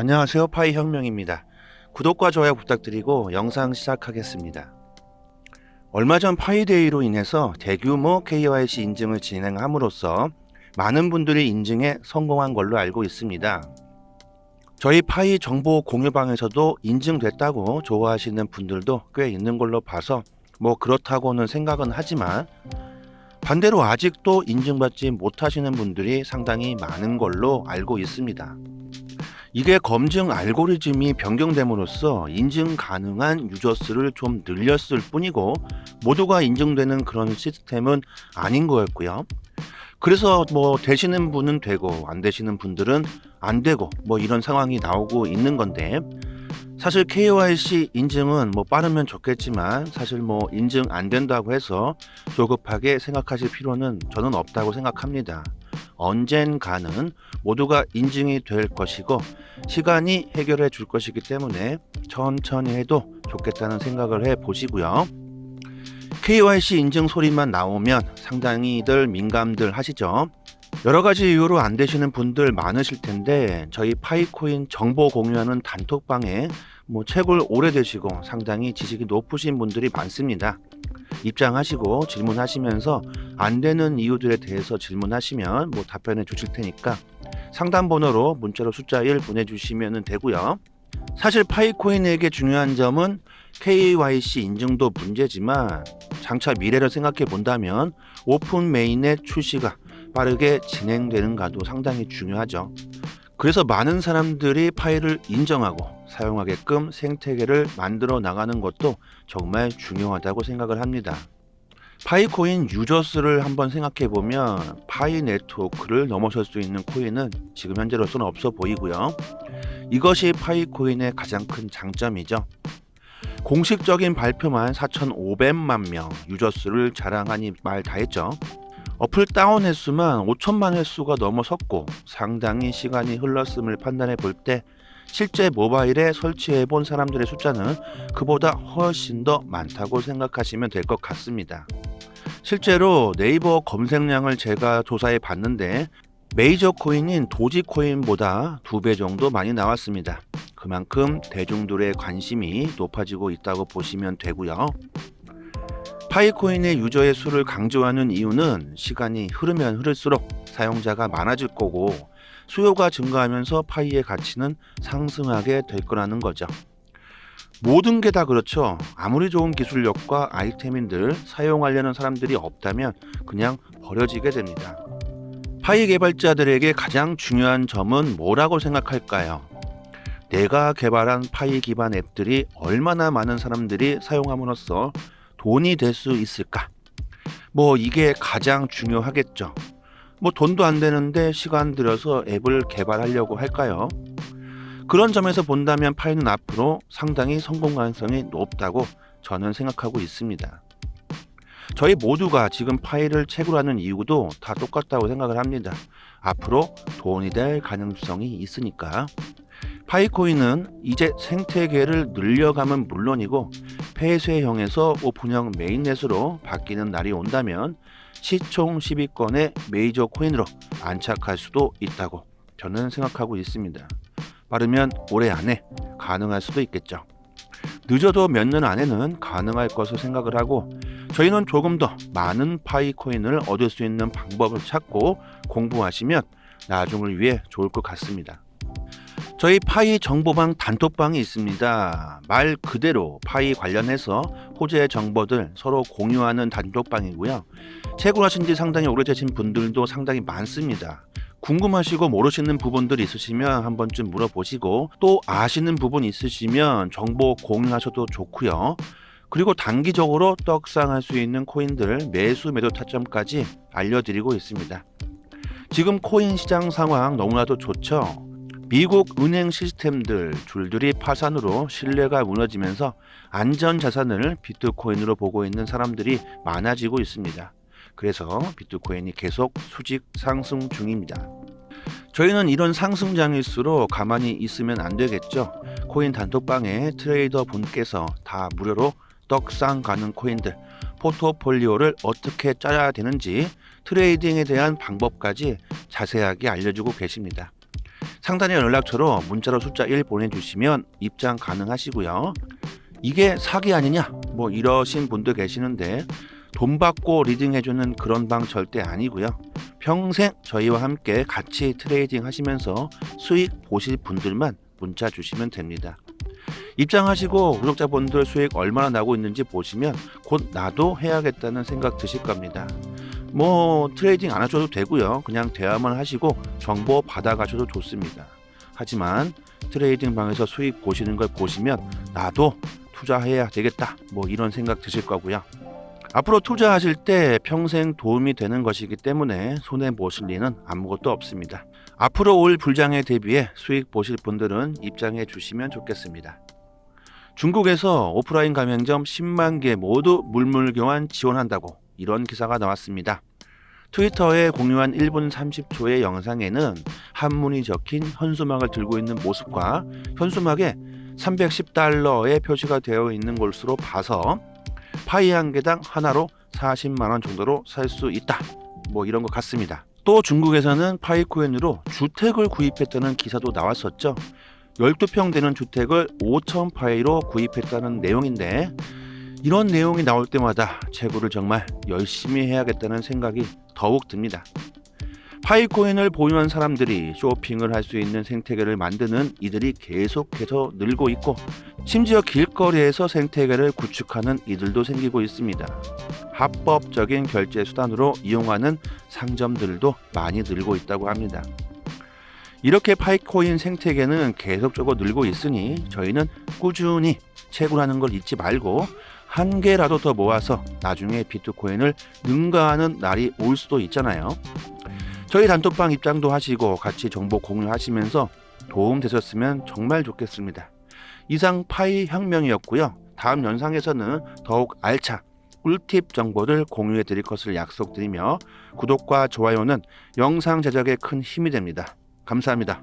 안녕하세요. 파이 혁명입니다. 구독과 좋아요 부탁드리고 영상 시작하겠습니다. 얼마 전 파이데이로 인해서 대규모 KYC 인증을 진행함으로써 많은 분들이 인증에 성공한 걸로 알고 있습니다. 저희 파이 정보 공유방에서도 인증됐다고 좋아하시는 분들도 꽤 있는 걸로 봐서 뭐 그렇다고는 생각은 하지만 반대로 아직도 인증받지 못하시는 분들이 상당히 많은 걸로 알고 있습니다. 이게 검증 알고리즘이 변경됨으로써 인증 가능한 유저 수를 좀 늘렸을 뿐이고 모두가 인증되는 그런 시스템은 아닌 거였고요. 그래서 뭐 되시는 분은 되고 안 되시는 분들은 안 되고 뭐 이런 상황이 나오고 있는 건데 사실 KYC 인증은 뭐 빠르면 좋겠지만 사실 뭐 인증 안 된다고 해서 조급하게 생각하실 필요는 저는 없다고 생각합니다. 언젠가는 모두가 인증이 될 것이고 시간이 해결해 줄 것이기 때문에 천천히 해도 좋겠다는 생각을 해 보시고요. KYC 인증 소리만 나오면 상당히들 민감들 하시죠. 여러 가지 이유로 안 되시는 분들 많으실 텐데 저희 파이코인 정보 공유하는 단톡방에 뭐 책을 오래 되시고 상당히 지식이 높으신 분들이 많습니다. 입장하시고 질문하시면서 안 되는 이유들에 대해서 질문하시면 뭐 답변해 주실 테니까 상담 번호로 문자로 숫자 1 보내주시면 되고요. 사실 파이코인에게 중요한 점은 KYC 인증도 문제지만 장차 미래를 생각해 본다면 오픈 메인의 출시가 빠르게 진행되는가도 상당히 중요하죠. 그래서 많은 사람들이 파일을 인정하고 사용하게끔 생태계를 만들어 나가는 것도 정말 중요하다고 생각을 합니다. 파이코인 유저수를 한번 생각해 보면 파이 네트워크를 넘어설 수 있는 코인은 지금 현재로서는 없어 보이고요. 이것이 파이코인의 가장 큰 장점이죠. 공식적인 발표만 4,500만 명 유저수를 자랑하니 말 다 했죠. 어플 다운 횟수만 5천만 횟수가 넘어섰고 상당히 시간이 흘렀음을 판단해 볼 때 실제 모바일에 설치해 본 사람들의 숫자는 그보다 훨씬 더 많다고 생각하시면 될 것 같습니다. 실제로 네이버 검색량을 제가 조사해 봤는데 메이저 코인인 도지코인보다 두 배 정도 많이 나왔습니다. 그만큼 대중들의 관심이 높아지고 있다고 보시면 되고요. 파이코인의 유저의 수를 강조하는 이유는 시간이 흐르면 흐를수록 사용자가 많아질 거고 수요가 증가하면서 파이의 가치는 상승하게 될 거라는 거죠. 모든 게 다 그렇죠. 아무리 좋은 기술력과 아이템인들 사용하려는 사람들이 없다면 그냥 버려지게 됩니다. 파이 개발자들에게 가장 중요한 점은 뭐라고 생각할까요? 내가 개발한 파이 기반 앱들이 얼마나 많은 사람들이 사용함으로써 돈이 될 수 있을까? 뭐 이게 가장 중요하겠죠. 뭐 돈도 안 되는데 시간 들여서 앱을 개발하려고 할까요? 그런 점에서 본다면 파이는 앞으로 상당히 성공 가능성이 높다고 저는 생각하고 있습니다. 저희 모두가 지금 파이를 책으로 하는 이유도 다 똑같다고 생각을 합니다. 앞으로 돈이 될 가능성이 있으니까. 파이코인은 이제 생태계를 늘려가면 물론이고 폐쇄형에서 오픈형 메인넷으로 바뀌는 날이 온다면 시총 10위권의 메이저 코인으로 안착할 수도 있다고 저는 생각하고 있습니다. 빠르면 올해 안에 가능할 수도 있겠죠. 늦어도 몇 년 안에는 가능할 것을 생각을 하고 저희는 조금 더 많은 파이 코인을 얻을 수 있는 방법을 찾고 공부하시면 나중을 위해 좋을 것 같습니다. 저희 파이 정보방 단톡방이 있습니다. 말 그대로 파이 관련해서 호재 정보들 서로 공유하는 단톡방이고요. 채굴 하신 지 상당히 오래되신 분들도 상당히 많습니다. 궁금하시고 모르시는 부분들 있으시면 한 번쯤 물어보시고 또 아시는 부분 있으시면 정보 공유하셔도 좋고요. 그리고 단기적으로 떡상할 수 있는 코인들 매수 매도 타점까지 알려드리고 있습니다. 지금 코인 시장 상황 너무나도 좋죠. 미국 은행 시스템들 줄줄이 파산으로 신뢰가 무너지면서 안전 자산을 비트코인으로 보고 있는 사람들이 많아지고 있습니다. 그래서 비트코인이 계속 수직 상승 중입니다. 저희는 이런 상승장일수록 가만히 있으면 안 되겠죠. 코인 단톡방에 트레이더 분께서 다 무료로 떡상 가는 코인들 포트폴리오를 어떻게 짜야 되는지 트레이딩에 대한 방법까지 자세하게 알려주고 계십니다. 상단의 연락처로 문자로 숫자 1 보내주시면 입장 가능하시고요. 이게 사기 아니냐? 뭐 이러신 분도 계시는데 돈 받고 리딩해주는 그런 방 절대 아니고요. 평생 저희와 함께 같이 트레이딩 하시면서 수익 보실 분들만 문자 주시면 됩니다. 입장하시고 구독자분들 수익 얼마나 나고 있는지 보시면 곧 나도 해야겠다는 생각 드실 겁니다. 뭐 트레이딩 안 하셔도 되고요. 그냥 대화만 하시고 정보 받아가셔도 좋습니다. 하지만 트레이딩 방에서 수익 보시는 걸 보시면 나도 투자해야 되겠다. 뭐 이런 생각 드실 거고요. 앞으로 투자하실 때 평생 도움이 되는 것이기 때문에 손해 보실 리는 아무것도 없습니다. 앞으로 올 불장에 대비해 수익 보실 분들은 입장해 주시면 좋겠습니다. 중국에서 오프라인 가맹점 10만 개 모두 물물교환 지원한다고 이런 기사가 나왔습니다. 트위터에 공유한 1분 30초의 영상에는 한문이 적힌 현수막을 들고 있는 모습과 현수막에 310달러의 표시가 되어 있는 것으로 봐서 파이 한 개당 하나로 40만 원 정도로 살 수 있다. 뭐 이런 것 같습니다. 또 중국에서는 파이코인으로 주택을 구입했다는 기사도 나왔었죠. 12평 되는 주택을 5천 파이로 구입했다는 내용인데 이런 내용이 나올 때마다 채굴을 정말 열심히 해야겠다는 생각이 더욱 듭니다. 파이코인을 보유한 사람들이 쇼핑을 할 수 있는 생태계를 만드는 이들이 계속해서 늘고 있고 심지어 길거리에서 생태계를 구축하는 이들도 생기고 있습니다. 합법적인 결제 수단으로 이용하는 상점들도 많이 늘고 있다고 합니다. 이렇게 파이코인 생태계는 계속적으로 늘고 있으니 저희는 꾸준히 채굴하는 걸 잊지 말고 한 개라도 더 모아서 나중에 비트코인을 능가하는 날이 올 수도 있잖아요. 저희 단톡방 입장도 하시고 같이 정보 공유하시면서 도움 되셨으면 정말 좋겠습니다. 이상 파이 혁명이었고요. 다음 영상에서는 더욱 알차 꿀팁 정보를 공유해 드릴 것을 약속드리며 구독과 좋아요는 영상 제작에 큰 힘이 됩니다. 감사합니다.